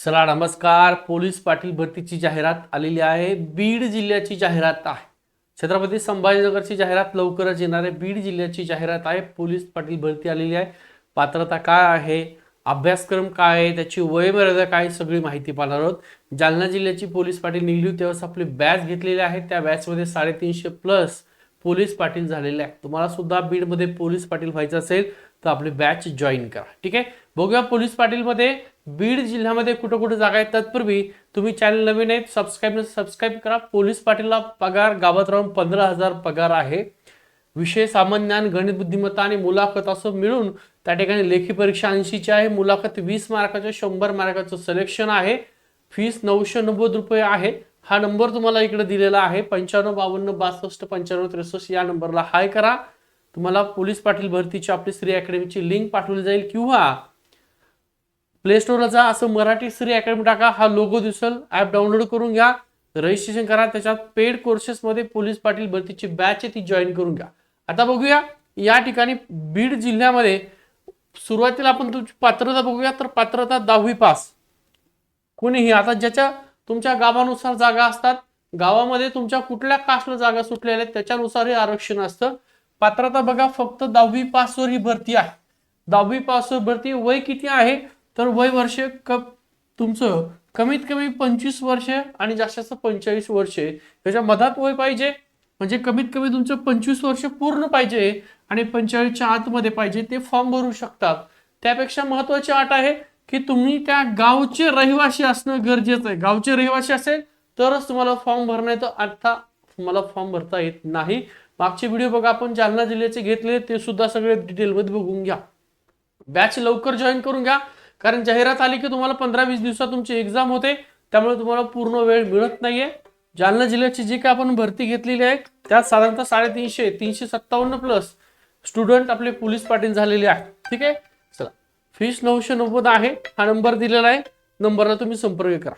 चला नमस्कार. पोलीस पाटील भरतीची जाहिरात आलेली आहे. बीड जिल्ह्याची जाहिरात आहे. छत्रपती संभाजीनगरची जाहिरात लवकरच येणार आहे. बीड जिल्ह्याची जाहिरात आहे. पोलीस पाटील भरती आलेली आहे. पात्रता काय आहे? अभ्यासक्रम काय आहे? त्याची वयमर्यादा काय सगळी माहिती पाहणार आहोत. जालना जिल्ह्याची पोलीस पाटील निघली होती. आपली बॅच घेतलेली आहे त्या बॅचमध्ये साडेतीनशे प्लस पोलीस पाटील झालेले आहे तुम्हाला सुद्धा बीडमध्ये पोलीस पाटील व्हायचं असेल तर आपली बॅच जॉईन करा. ठीक आहे? बघूया पोलीस पाटीलमध्ये बीड जिल्ह्यामध्ये कुठं कुठं जागा आहेत तत्पूर्वी तुम्ही चॅनल नवीन आहेत सबस्क्राईब सबस्क्राईब करा. पोलीस पाटीलला पगार गावात राहून पंधरा हजार पगार आहे. विषय सामान्य ज्ञान गणित बुद्धिमत्ता आणि मुलाखत असं मिळून त्या ठिकाणी लेखी परीक्षा ऐंशीची आहे. मुलाखत वीस मार्काचं शंभर मार्काचं सिलेक्शन आहे. फीस नऊशे नव्वद रुपये आहे. हा नंबर तुम्हाला इकडे दिलेला आहे. पंच्याण्णव बावन्न बासष्ट पंच्याण्णव त्रेसष्ट या नंबरला हाय करा. तुम्हाला पोलीस पाटील भरतीची आपली श्री अकॅडमीची लिंक पाठवली जाईल किंवा प्ले स्टोरला जा असं मराठी श्री अकॅडमी टाका. हा लोगो दिसेल. ॲप डाउनलोड करून घ्या. रजिस्ट्रेशन करा. त्याच्यात पेड कोर्सेसमध्ये पोलीस पाटील भरतीची बॅच आहे ती जॉईन करून घ्या. आता बघूया या ठिकाणी बीड जिल्ह्यामध्ये सुरुवातीला आपण तुमची पात्रता बघूया. तर पात्रता दहावी पास. कोणीही आता ज्याच्या तुमच्या गावानुसार जागा असतात गावामध्ये तुमच्या कुठल्या कास्टला जागा सुटलेल्या आहेत त्याच्यानुसार हे आरक्षण असतं. पात्रता बघा फक्त दहावी पासवर ही भरती आहे. दहावी पासवर भरती वय किती आहे? तर वय वर्ष क तुमचं कमीत कमी पंचवीस वर्ष आणि जास्त जास्त पंचेचाळीस वर्षे त्याच्या मधात वय पाहिजे. म्हणजे कमीत कमी तुमचं पंचवीस वर्ष पूर्ण पाहिजे आणि पंचेचाळीसच्या आतमध्ये पाहिजे ते फॉर्म भरू शकतात. त्यापेक्षा महत्वाची अट आहे की तुम्ही त्या गावचे रहिवासी असणं गरजेचं आहे. गावचे रहिवासी असेल तरच तुम्हाला फॉर्म भरणं येतं आता तुम्हाला फॉर्म भरता येत नाही. मागचे व्हिडिओ बघा आपण जालना जिल्ह्याचे घेतले ते सुद्धा सगळे डिटेलमध्ये बघून घ्या. बॅच लवकर जॉईन करून घ्या. कारण जाहिरात आली की तुम्हाला पंधरा वीस दिवसात तुमची एक्झाम होते त्यामुळे तुम्हाला पूर्ण वेळ मिळत नाहीये. जालना जिल्ह्याची जी काय आपण भरती घेतलेली आहे त्यात साधारणतः साडेतीनशे तीनशे सत्तावन्न प्लस स्टुडंट आपले पोलीस पाटील झालेले आहेत. ठीक आहे? चला. फीस नऊशे नव्वद आहे हा नंबर दिलेला आहे. नंबरला तुम्ही संपर्क करा.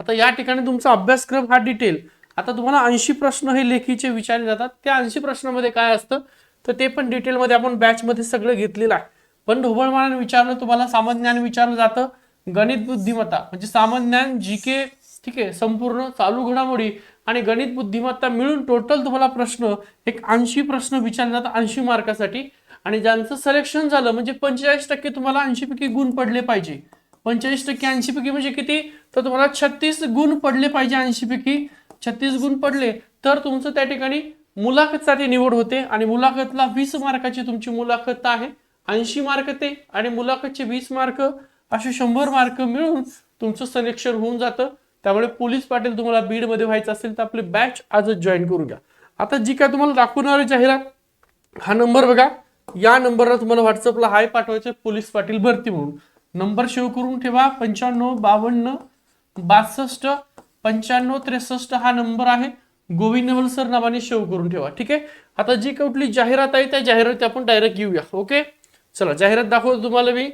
आता या ठिकाणी तुमचा अभ्यासक्रम हा डिटेल आता तुम्हाला ऐंशी प्रश्न हे लेखीचे विचारले जातात. त्या ऐंशी प्रश्नामध्ये काय असतं? तर ते पण डिटेलमध्ये आपण बॅचमध्ये सगळं घेतलेलं आहे. पण ढोबळमानाने विचारलं तुम्हाला सामान्य ज्ञान विचारलं जातं. गणित बुद्धिमत्ता म्हणजे सामान्य ज्ञान जी के ठीक आहे संपूर्ण चालू घडामोडी आणि गणित बुद्धिमत्ता मिळून टोटल तुम्हाला प्रश्न एक ऐंशी प्रश्न विचारले जातात ऐंशी मार्कासाठी. आणि ज्यांचं सिलेक्शन झालं म्हणजे पंचेचाळीस टक्के तुम्हाला ऐंशी पैकी गुण पडले पाहिजे. पंचेचाळीस टक्के ऐंशी पैकी म्हणजे किती? तर तुम्हाला छत्तीस गुण पडले पाहिजे ऐंशी पैकी छत्तीस गुण पडले तर तुमचं त्या ठिकाणी मुलाखतसाठी निवड होते. आणि मुलाखतला वीस मार्काची तुमची मुलाखत आहे. ऐंशी मार्क ते आणि मुलाखतचे वीस मार्क असे शंभर मार्क मिळून तुमचं सिलेक्शन होऊन जातं. त्यामुळे पोलीस पाटील तुम्हाला बीडमध्ये व्हायचं असेल तर आपली बॅच आजच जॉईन करून घ्या. आता जी काय तुम्हाला दाखवणार आहे जाहिरात हा नंबर बघा. या नंबरला तुम्हाला व्हॉट्सअपला हाय पाठवायचे पोलीस पाटील भरती म्हणून. नंबर सेव्ह करून ठेवा पंच्याण्णव बावन्न बासष्ट पंच्याण्णव त्रेसष्ट हा नंबर आहे. गोविंदवल सर नावाने सेव्ह करून ठेवा ठीक आहे? आता जी कुठली जाहिरात आहे त्या जाहिराती आपण डायरेक्ट घेऊया ओके चला जाहिरात दाखवतो तुम्हाला मी.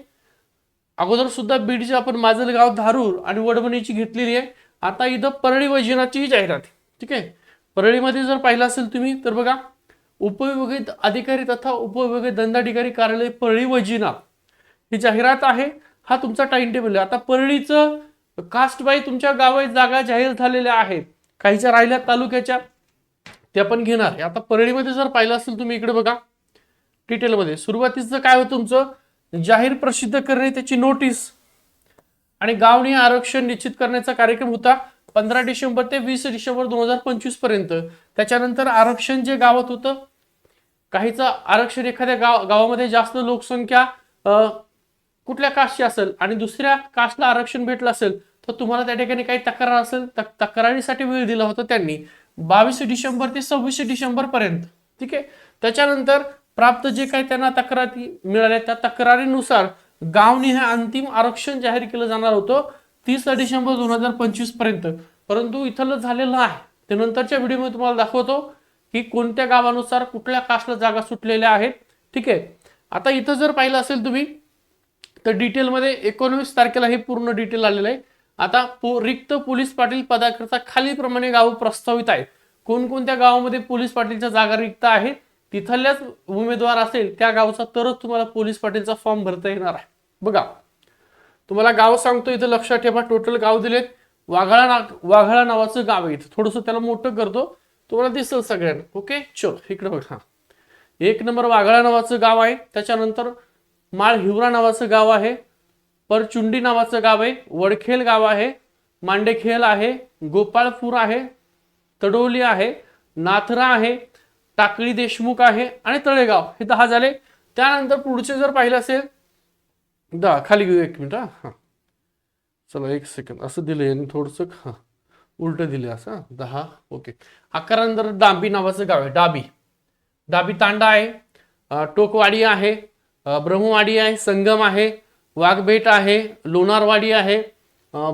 अगोदर सुद्धा बीडचे आपण माझं गाव धारूर आणि वडवणीची घेतलेली आहे. आता इथं परळी वैजनाची जाहिरात ठीक आहे? परळीमध्ये जर पाहिलं असेल तुम्ही तर बघा उपविभागीय अधिकारी तथा उपविभागीय दंडाधिकारी कार्यालय परळी वैजिना ही जाहिरात आहे. हा तुमचा टाइम टेबल आहे. आता परळीचं कास्ट बाई तुमच्या गावात जागा जाहीर झालेल्या आहेत. काहीच्या राहिल्या तालुक्याच्या त्या पण घेणार आहे. आता परळीमध्ये जर पाहिलं असेल तुम्ही इकडे बघा. डिटेलमध्ये. सुरुवातीचं काय होतं तुमचं? जाहीर प्रसिद्ध करणे त्याची नोटीस आणि गावणी आरक्षण निश्चित करण्याचा कार्यक्रम होता पंधरा डिसेंबर ते वीस डिसेंबर दोन हजार पंचवीसपर्यंत. त्याच्यानंतर आरक्षण जे गावात होतं काहीचं आरक्षण एखाद्या गाव गावामध्ये जास्त लोकसंख्या कुठल्या कास्टची असेल आणि दुसऱ्या कास्टला आरक्षण भेटलं असेल तर तुम्हाला त्या ठिकाणी काही तक्रार असेल तर तक्रारीसाठी वेळ दिला होता त्यांनी. बावीस डिसेंबर ते सव्वीस डिसेंबर पर्यंत. ठीक आहे? त्याच्यानंतर प्राप्त जे काही त्यांना तक्रारी मिळाल्या त्या तक्रारीनुसार गावनिहाय अंतिम आरक्षण जाहीर केलं जाणार होतं तीस डिसेंबर दोन हजार पंचवीसपर्यंत. परंतु इथलं झालेलं आहे. ते नंतरच्या व्हिडिओमध्ये तुम्हाला दाखवतो की कोणत्या गावानुसार कुठल्या कास्टला जागा सुटलेल्या आहेत. ठीक आहे. आता इथं जर पाहिलं असेल तुम्ही तर डिटेलमध्ये एकोणवीस तारखेला हे पूर्ण डिटेल आलेलं आहे. आता पो रिक्त पोलीस पाटील पदाकरता खालीलप्रमाणे गाव प्रस्तावित आहेत कोणकोणत्या गावामध्ये पोलीस पाटीलच्या जागा रिक्त आहेत? तिथल्याच उमेदवार असेल त्या गावचा तरच तुम्हाला पोलीस पाटीलचा फॉर्म भरता येणार आहे. बघा तुम्हाला गाव सांगतो इथं लक्षात ठेवा. टोटल गाव दिलेत. वाघाळा ना वाघाळा नावाचं गाव आहे इथं. थोडंसं त्याला मोठं करतो. तुम्हाला दिसेल सगळ्यांना. ओके चल इकडे बघा एक नंबर वाघाळा नावाचं गाव आहे. त्याच्यानंतर माळ हिवरा नावाचं गाव आहे. परचुंडी नावाचं गाव आहे. वडखेल गाव आहे. मांडेखेल आहे. गोपाळपूर आहे. तडोली आहे. नाथरा आहे. टाकळी देशमुख आहे आणि तळेगाव हे दहा झाले. त्यानंतर पुढचे जर पाहिलं असेल दहा खाली घेऊ एक मिनिट हा चला एक सेकंड असं दिलं यांनी थोडंसं हां. उलटं दिलं असं दहा ओके. अकरा नंतर डांबी नावाचं गाव आहे डाबी. डाबी तांडा आहे टोकवाडी आहे ब्रह्मवाडी आहे संगम आहे वाघबेट आहे लोणारवाडी आहे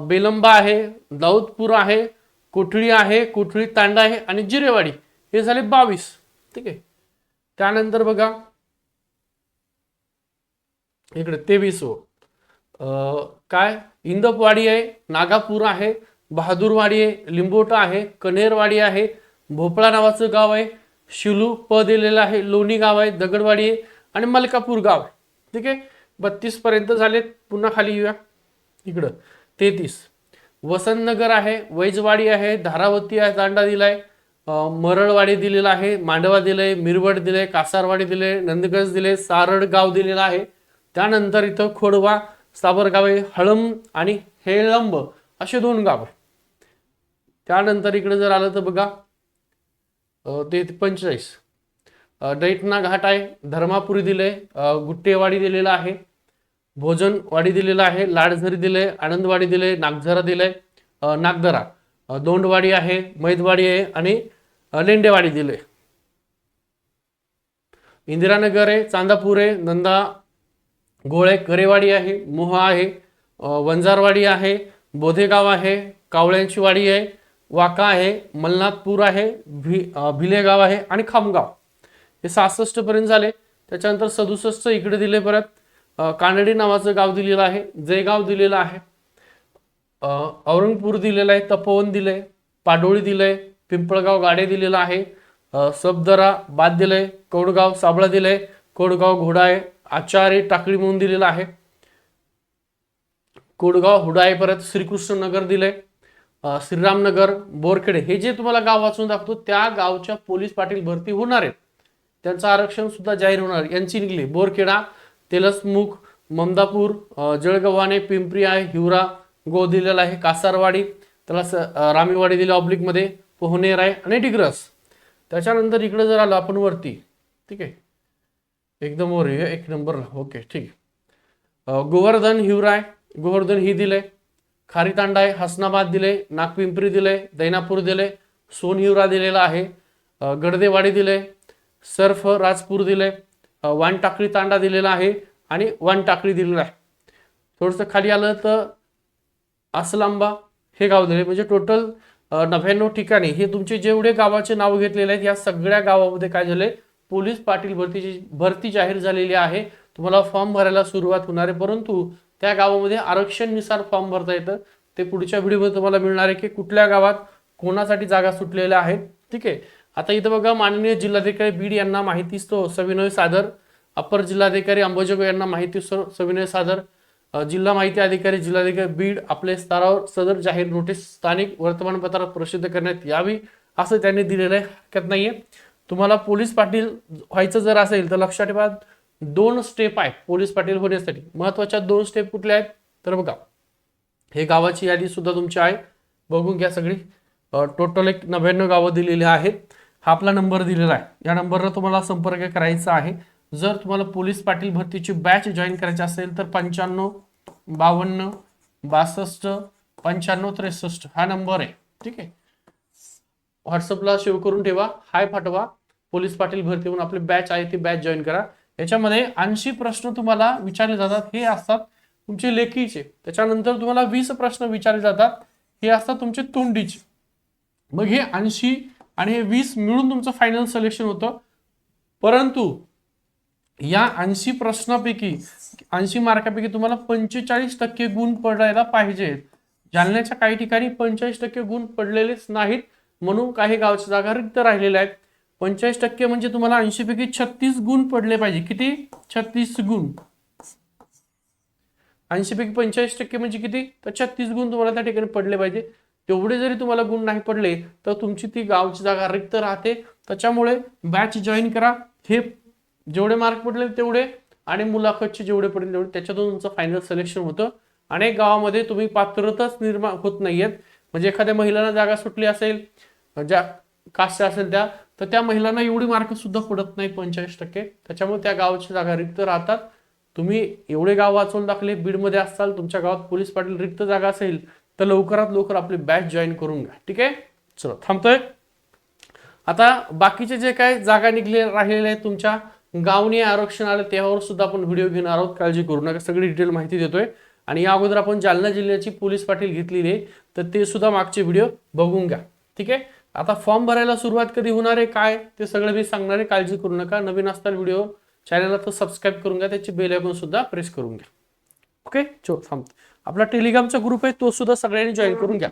बेलंबा आहे दाऊदपूर आहे कोठळी आहे कोठळी तांडा आहे आणि जिरेवाडी. हे झाले बावीस. ठीक आहे. त्यानंतर बघा इकडे तेवीस हो काय? इंदपवाडी आहे नागापूर आहे बहादूरवाडी आहे लिंबोटा आहे कनेरवाडी आहे भोपळा नावाचं गाव आहे शिलू प दिलेलं आहे लोणी गाव आहे दगडवाडी आहे आणि मलकापूर गाव आहे. ठीक आहे? बत्तीस पर्यंत झालेत पुन्हा खाली येऊया. इकडं तेहतीस. वसंतनगर आहे वैजवाडी आहे धारावती आहे दांडा दिला आहे मरळवाडी दिलेलं आहे मांडवा दिलंय मिरवड दिलंय कासारवाडी दिले नंदगज दिले सारड गाव दिलेलं आहे. त्यानंतर इथं खोडवा साबरगाव आहे हळम आणि हेळंब असे दोन गाव आहे त्यानंतर इकडे जर आलं तर बघा ते पंचेचाळीस. डैटना घाट आहे धर्मापुरी दिले गुट्टेवाडी दिलेला आहे भोजनवाडी दिलेला आहे लाडझरी दिले आनंदवाडी दिले नागझरा दिले नागदरा. दोंडवाडी आहे मैदवाडी आहे आणि लेंडेवाडी दिले इंदिरानगर आहे चांदापूर आहे नंदा गोळे करेवाडी आहे मोहा आहे वंजारवाडी आहे बोधेगाव आहे कावळ्यांची वाडी आहे वाका आहे मलनाथपूर आहे भि भिलेगाव आहे आणि खामगाव. हे सहासष्टपर्यंत झाले. त्याच्यानंतर सदुसष्ट इकडे दिले परत. कानडी नावाचं गाव दिलेलं आहे जयगाव दिलेलं आहे. औरंगपूर दिलेलं आहे तपोवन दिलं आहे पाडोळी दिलंय पिंपळगाव गाडे दिलेलं आहे. सबदरा बाद दिलंय कौडगाव साबळा दिलंय कोडगाव घोडा आहे आचार्य टाकळी म्हणून दिलेलं आहे. कोडगाव हुडा परत श्रीकृष्णनगर दिलंय. श्रीरामनगर बोरखेडे हे जे तुम्हाला गाव वाचून दाखवतो त्या गावच्या पोलीस पाटील भरती होणार आहेत. त्यांचं आरक्षण सुद्धा जाहीर होणार. आहे. यांची निघली. बोरखेडा तेलसमुख ममदापूर जळगव्हाणे पिंपरी आहे हिवरा गो दिलेला आहे. कासारवाडी त्याला स रामीवाडी दिली ऑब्लिकमध्ये पोहनेर आहे आणि डिग्रस. त्याच्यानंतर इकडे जर आलो आपण वरती ठीक आहे? एकदम वर आहे, एक नंबरला. ओके ठीक आहे. गोवर्धन हिवराय आहे गोवर्धन ही दिले खारीतांडा आहे हसनाबाद दिले नागपिंपरी दिले दैनापूर दिले सोनहिवरा दिलेला आहे गडदेवाडी दिले सर्फ राजपूर दिले वानटाकळी तांडा दिलेला आहे आणि वानटाकळी दिलेला आहे. थोडंसं खाली आलं तर असलांबा हे गाव दिले म्हणजे टोटल नव्याण्णव ठिकाणी हे तुमचे जेवढे गावाचे नाव घेतलेले आहेत या सगळ्या गावामध्ये काय झाले पोलीस पाटील भरतीची भरती जाहीर झालेली आहे. तुम्हाला फॉर्म भरायला सुरुवात होणार आहे. परंतु त्या गावामध्ये आरक्षणनुसार फॉर्म भरता येतं. ते पुढच्या व्हिडिओमध्ये तुम्हाला मिळणार आहे की कुठल्या गावात कोणासाठी जागा सुटलेल्या आहेत. ठीक आहे? आता इथं बघा माननीय जिल्हाधिकारी बीड यांना माहिती तो सविनय सादर. अपर जिल्हाधिकारी अंबोजोग यांना माहिती स- सविनय सादर. जिल्हा माहिती अधिकारी जिल्हाधिकारी बीड आपल्या स्तरावर सदर जाहीर नोटीस स्थानिक वर्तमानपत्रात प्रसिद्ध करण्यात यावी असं त्यांनी दिलेलं आहे. हरकत नाहीये. तुम्हाला पोलीस पाटील व्हायचं जर असेल तर लक्षात ठेवा. दोन स्टेप आहेत पोलीस पाटील होण्यासाठी. महत्त्वाच्या दोन स्टेप कुठल्या आहेत? तर बघा हे गावाची यादी सुद्धा तुमची आहे. बघून घ्या सगळी. टोटल एक नव्याण्णव गावं दिलेली आहेत. हा आपला नंबर दिलेला आहे. या नंबरला तुम्हाला संपर्क करायचा आहे. जर तुम्हाला पोलीस पाटील भरतीची बॅच जॉईन करायची असेल तर पंच्याण्णव बावन्न बासष्ट पंच्याण्णव त्रेसष्ट हा नंबर आहे. ठीक आहे? व्हॉट्सअपला सेव्ह करून ठेवा हाय पाठवा. पोलीस पाटील भरती म्हणून आपली बॅच आहे ती बॅच जॉईन करा. याच्यामध्ये ऐंशी प्रश्न तुम्हाला विचारले जातात हे असतात तुमचे लेखीचे. त्याच्यानंतर तुम्हाला वीस प्रश्न विचारले जातात हे असतात तुमचे तोंडीचे. मग हे ऐंशी आणि हे वीस मिळून तुमचं फायनल सिलेक्शन होतं. परंतु या ऐंशी प्रश्नापैकी ऐंशी मार्कापैकी तुम्हाला पंचेचाळीस टक्के गुण पडायला पाहिजेत जालन्याच्या काही ठिकाणी पंचेचाळीस टक्के गुण पडलेलेच नाहीत. म्हणून काही गावच्या जागा रिक्त राहिलेल्या आहेत. पंचेचाळीस टक्के म्हणजे तुम्हाला ऐंशी पैकी छत्तीस गुण पडले पाहिजे. किती? छत्तीस गुण. ऐंशी पैकी पंचेचाळीस टक्के म्हणजे किती? तर छत्तीस गुण तुम्हाला त्या ठिकाणी पडले पाहिजे. तेवढे जरी तुम्हाला गुण नाही पडले तर तुमची ती गावची जागा रिक्त राहते. त्याच्यामुळे बॅच जॉईन करा. हे जेवढे मार्क पडले तेवढे आणि मुलाखतचे जेवढे पडले तेवढे त्याच्यातून तुमचं फायनल सिलेक्शन होतं. अनेक गावामध्ये तुम्ही पात्रताच निर्माण होत नाहीयेत. म्हणजे एखाद्या महिलांना जागा सुटली असेल ज्या कास्ट असेल त्या तर त्या महिलांना एवढी मार्क सुद्धा पडत नाही पंचेचाळीस टक्के. त्याच्यामुळे त्या गावाची जागा रिक्त राहतात. तुम्ही एवढे गाव वाचवून दाखले बीडमध्ये असाल तुमच्या गावात पोलीस पाटील रिक्त जागा असेल तर लवकरात लवकर आपली बॅच जॉईन करून घ्या. ठीक आहे? चलो थांबतोय. आता बाकीचे जे काय जागा निघले राहिलेले आहेत तुमच्या गावणी आरक्षण आलं त्यावर सुद्धा आपण व्हिडिओ घेणार आहोत. काळजी करू नका. सगळी डिटेल माहिती देतोय. आणि या अगोदर आपण जालना जिल्ह्याची पोलीस पाटील घेतलेली आहे. तर ते सुद्धा मागचे व्हिडिओ बघून घ्या. ठीक आहे? आता फॉर्म भरायला सुरुवात कधी होणार आहे? काय? ते सगळं मी सांगणार आहे. काळजी करू नका. नवीन असताना व्हिडिओ चॅनलला तर सबस्क्राईब करून घ्या. त्याची बेल आयकॉन सुद्धा प्रेस करून घ्या. ओके चो थांबतो. आपला टेलिग्रामचा ग्रुप आहे. तो सुद्धा सगळ्यांनी जॉईन करून घ्या.